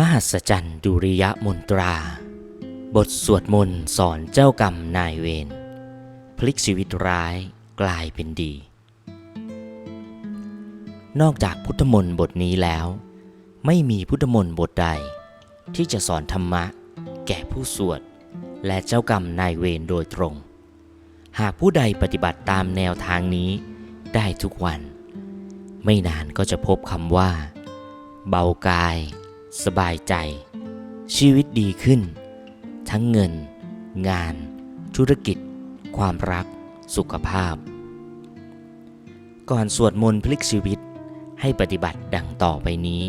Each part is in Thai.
มหัศจรรย์ดุริยมนตรา บทสวดมนต์สอนเจ้ากรรมนายเวรพลิกชีวิตร้ายกลายเป็นดี นอกจากพุทธมนต์บทนี้แล้ว ไม่มีพุทธมนต์บทใด ที่จะสอนธรรมะ แก่ผู้สวด และเจ้ากรรมนายเวรโดยตรง หากผู้ใดปฏิบัติตามแนวทางนี้ได้ทุกวัน ไม่นานก็จะพบคำว่า เบากาย สบายใจ ชีวิตดีขึ้น ทั้งเงิน งาน ธุรกิจ ความรัก สุขภาพ ก่อนสวดมนต์พลิกชีวิตให้ปฏิบัติดังต่อไปนี้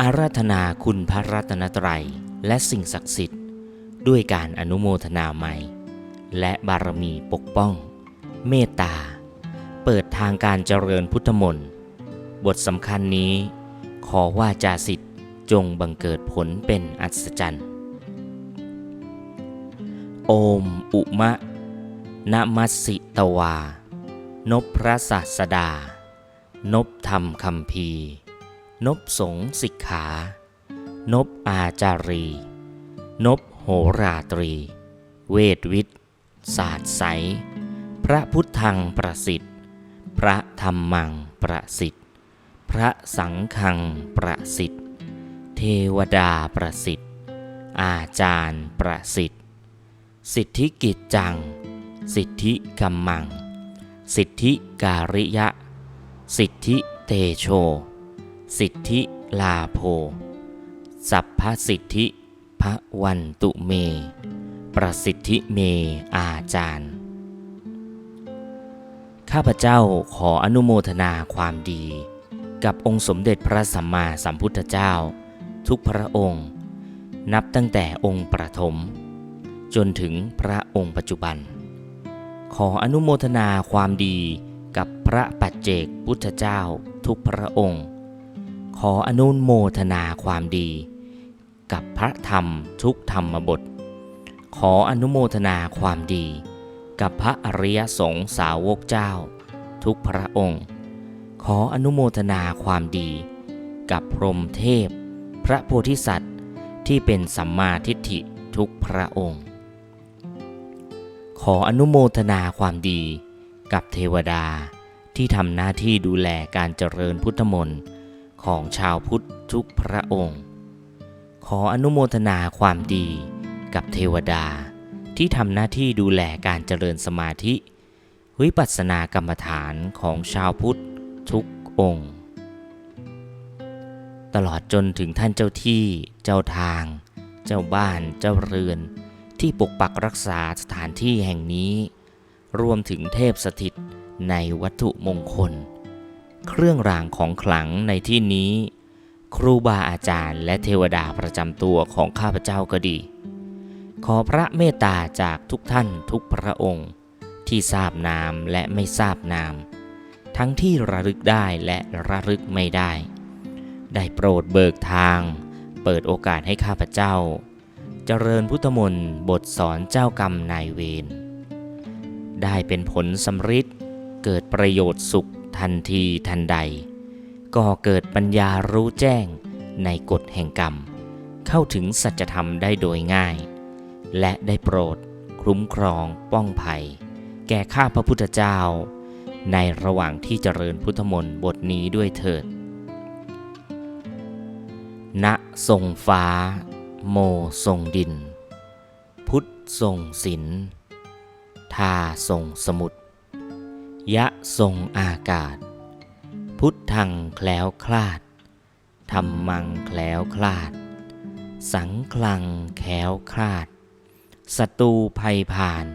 อาราธนาคุณพระรัตนตรัยและสิ่งศักดิ์สิทธิ์ ด้วยการอนุโมทนาใหม่ และบารมีปกป้อง เมตตา เปิดทางการเจริญพุทธมนต์ บทสำคัญนี้ ขอว่าจาสิทธิ์จงบังเกิดผลเป็นอัศจรรย์ โอมอุมะนมัสสิตวา นบพระศาสดา นบธรรมคำพีนบสงสิกขา นบอาจารี นบโหราตรี เวทวิทย์ศาสตร์ใส พระพุทธังประสิทธิ์ พระธรรมังประสิทธิ์ พระสังฆังประสิทธิ์ เทวดาประสิทธิ์ อาจารย์ประสิทธิ์ สิทธิกิจจัง สิทธิกัมมัง สิทธิการิยะ สิทธิเตโช สิทธิลาโภสัพพสิทธิพระวันตุเม ประสิทธิเมอาจารย์ ข้าพเจ้าขออนุโมทนาความดี กับองค์สมเด็จพระสัมมาสัมพุทธเจ้า ทุกพระองค์ นับตั้งแต่องค์ประถม จนถึงพระองค์ปัจจุบัน ขออนุโมทนาความดีกับพระปัจเจกพุทธเจ้า ทุกพระองค์ ขออนุโมทนาความดี กับพระธรรมทุกธรรมบท ขออนุโมทนาความดี กับพระอริยสงฆ์สาวกเจ้า ทุกพระองค์ ขออนุโมทนาความดี กับพรหมเทพ พระโพธิสัตว์ที่เป็นสัมมาทิฏฐิทุกพระองค์ ขออนุโมทนาความดี กับเทวดาที่ทำหน้าที่ดูแลการเจริญพุทธมนต์ของชาวพุทธทุกพระองค์ ขออนุโมทนาความดีกับเทวดาที่ทำหน้าที่ดูแลการเจริญสมาธิ วิปัสสนากรรมฐานของชาวพุทธ ทุกองค์ ตลอดจนถึงท่านเจ้าที่เจ้าทาง เจ้าบ้านเจ้าเรือน ที่ปกปักรักษาสถานที่แห่งนี้ รวมถึงเทพสถิตในวัตถุมงคล เครื่องรางของขลังในที่นี้ ครูบาอาจารย์และเทวดาประจำตัวของข้าพเจ้าก็ดี ขอพระเมตตาจากทุกท่านทุกพระองค์ ที่ทราบนามและไม่ทราบนาม ทั้งที่ระลึกได้และระลึกไม่ได้ ได้โปรดเบิกทาง เปิดโอกาสให้ข้าพเจ้า เจริญพุทธมนต์บทสอนเจ้ากรรมนายเวร ได้เป็นผลสำฤทธิ์เกิดประโยชน์สุขทันทีทันใด ก็เกิดปัญญารู้แจ้งในกฎแห่งกรรม เข้าถึงสัจธรรมได้โดยง่าย และได้โปรดคุ้มครองป้องภัย แก่ข้าพระพุทธเจ้า ในระหว่างที่เจริญพุทธมนต์บทนี้ด้วยเถิด ณทรงฟ้า โมทรงดิน พุทธทรงศิลทาทรงสมุทรยะทรงอากาศ พุทธังแคล้วคลาดธรรมังแคล้วคลาด สังคลังแคล้วคลาดศัตรูภัยผ่าน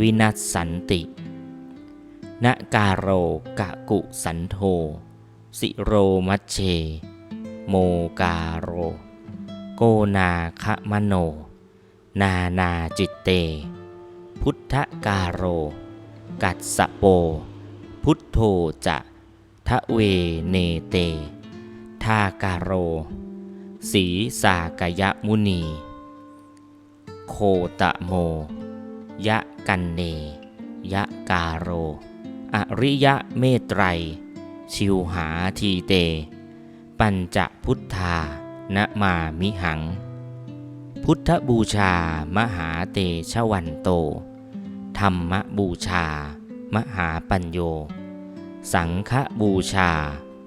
วินัสสันติ นกาโรกะกุสันโท สิโรมัชเช โมกาโร โกนาคะมโน นานาจิตเต พุทธกาโร กัสสโป พุทโธจะทะเวเนเต ทากาโร สีสากยมุนี โคตะโม ยะกันเน ยะกาโร อริยะเมตไตร ชิวหาทีเต ปัญจพุทธาณมามิหัง พุทธบูชามหาเตชะวันโต ธรรมบูชา มหาปัญโย สังฆบูชา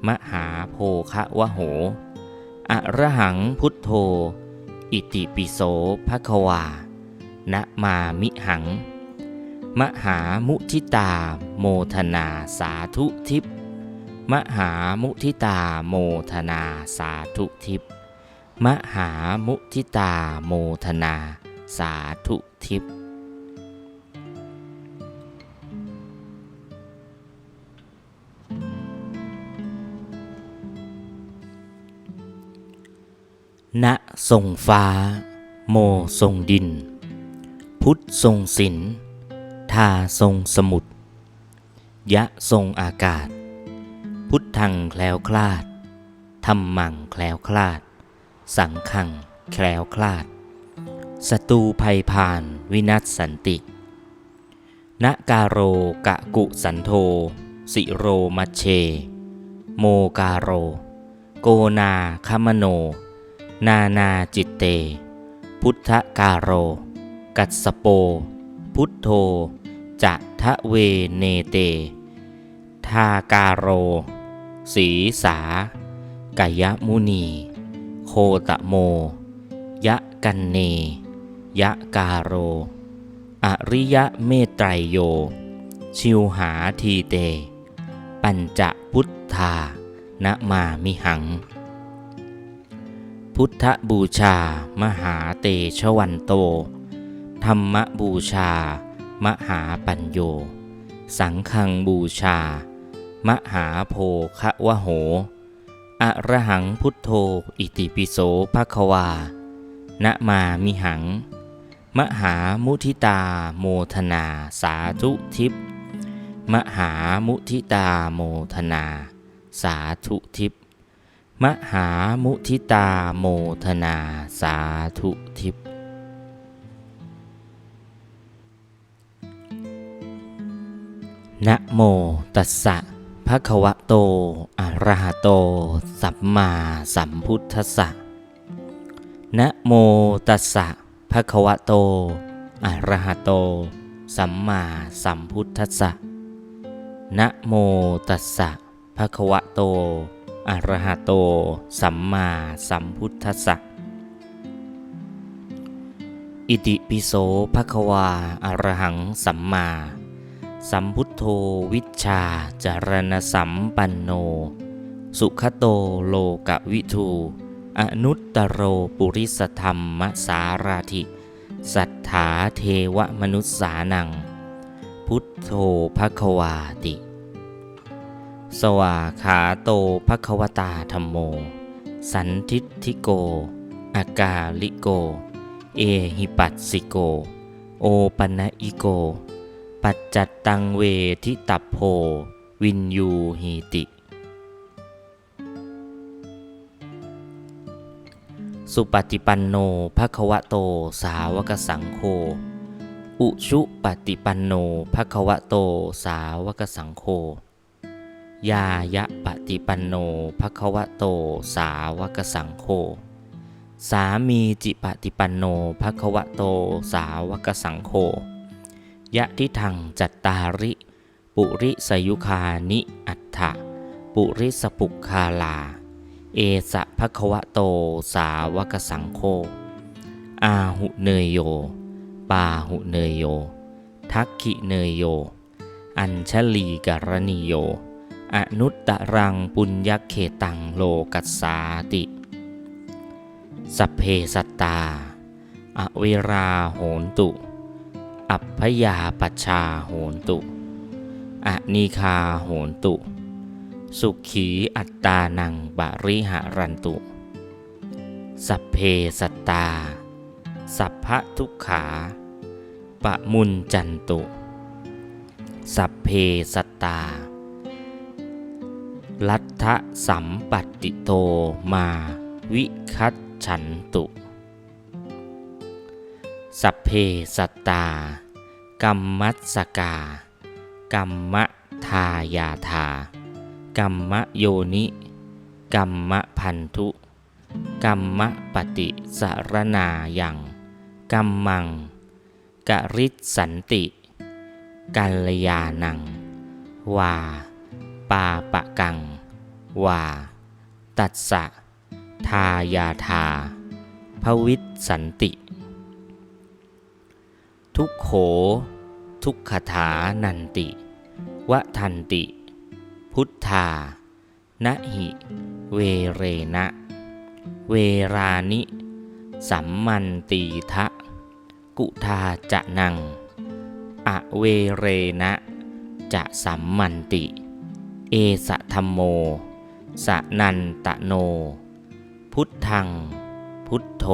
มหาโพคะวะโห อระหังพุทโธ อิติปิโสภควาณมามิหัง มหามุทิตาโมทนาสาธุทิพย์มหามุทิตาโมทนาสาธุทิพย์มหามุทิตาโมทนาสาธุทิพย์ณทรงฟ้า โมทรงดิน พุทธทรงศิลป์ ทาทรงสมุทรยะทรงอากาศ พุทธังแคล้วคลาดธรรมังแคล้วคลาด สังขังแคล้วคลาดศัตรูภัยพานวินัสสันตินกาโรกะกุสันโธสิโรมัชเช โมกาโร โกนาคมโน นานาจิตเต พุทธกาโร กัสโป พุทโธ จะทะเวเนเต ทาการโร สีสากายมุนี โคตะโม ยะกันเน ยะกาโร อริยะเมตไตรโย ชิวหาทีเต ปัญจพุทธานะมามิหัง พุทธบูชา มหาเตชวันโต ธรรมบูชา มหาปัญโย สังฆังบูชา มหาโพคะวะโห อะระหังพุทโธอิติปิโสภะควา นะมามิหัง มหามุทิตาโมทนาสาธุทิพมหามุทิตาโมทนา สาธุทิพมหามุทิตาโมทนาสาธุทิพ นะโมตัสสะภะคะวะโต อะระหะโต สัมมาสัมพุทธัสสะนะโมตัสสะภะคะวะโต อะระหะโต สัมมาสัมพุทธัสสะนะโมตัสสะภะคะวะโต อะระหะโต สัมมาสัมพุทธัสสะ อิติปิโสภะคะวาอะระหังสัมมา สัมพุทโธวิชาจารณสัมปันโน สุขโตโลกวิทู อนุตตโรปุริสธรรมสาราธิ สัทธาเทวมนุษสานัง พุทโธภควาติ สวาขาโตภควตาธรรมโม สันทิฏฐิโก อากาลิโก เอหิปัสสิโก โอปันอิโก ปัจจัตตังเวทิตัพโพ วินยูหีติ สุปฏิปันโนภควะโตสาวกสังโฆ อุชุปฏิปันโนภควะโตสาวกสังโฆ ยายะปฏิปันโนภควะโตสาวกสังโฆ สามีจิปฏิปันโนภควะโตสาวกสังโฆ ยะทิทังจัตตาริ ปุริสยุคานิอัฏฐะปุริสปุกคาลา เอสะภควะโตสาวกสังโฆอาหุเนยโย ปาหุเนยโย ทักขิเนยโย อัญชลีกรณีโย อนุตตรังปุญญเขตังโลกัสสาติ สัพเพสัตตา อเวราโหนตุ อัพพยาปัชชาโหนตุอนีคาโหนตุ สุขีอัตตานังบริหารันตุ สัพเพสัตตา สัพพะทุกขา ปะมุนจันตุ สัพเพสัตตา ลัทธสัมปัตติโตมาวิคัตฉันตุ สัพเพสัตตากัมมัสสกากัมมะทายาธากัมมโยนิกัมมพันธุกัมมปฏิสารนายังกัมมัง กริสันติ กัลยานัง วา ปาปะกัง วา ตัสสะ ทายาทา ภวิสันติ ทุกโข ทุกขถานันติ วะทันติ พุทธานะหิ เวเรนะ เวรานิ สัมมันตีทะ กุทาจะนัง อเวเรนะ จะสัมมันติ เอสะธรรมโม สะนันตะโน พุทธัง พุทโธ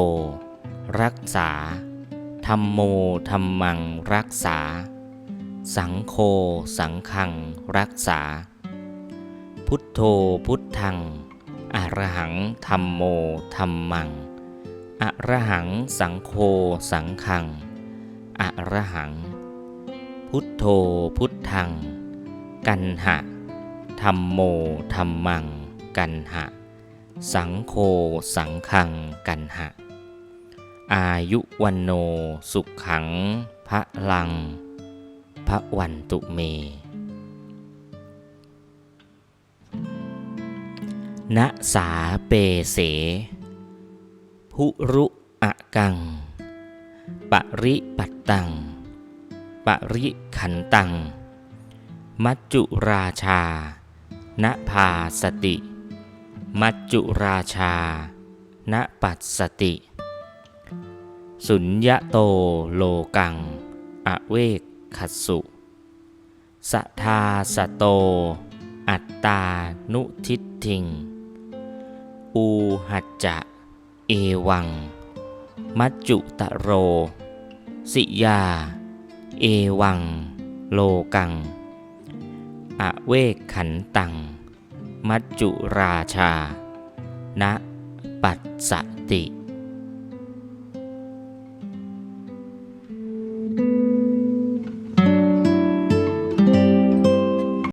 รักษา ธรรมโมธรรมังรักษา สังโฆสังฆังรักษา พุทโธพุทธัง อรหังธรรมโมธรรมัง อรหังสังโฆสังฆัง อรหัง พุทโธพุทธัง กันหะธรรมโมธรรมัง กันหะ สังโฆสังฆังกันหะ อายุวันโนสุขขังพระลัง พระวันตุเมณสาเปเส ภุรุอะกัง ปริปัตตัง ปริขันตัง มัจจุราชา ณภาสติ มัจจุราชา ณปัสสติ สุญญโตโลกัง อเวกขัสสุสัทธาสโต อัตตานุทิฏฐิง อูหัจจะ เอวัง มัจจุตะโร สิยา เอวัง โลกัง อเวกขันตัง มัจจุราชาณปัสสติ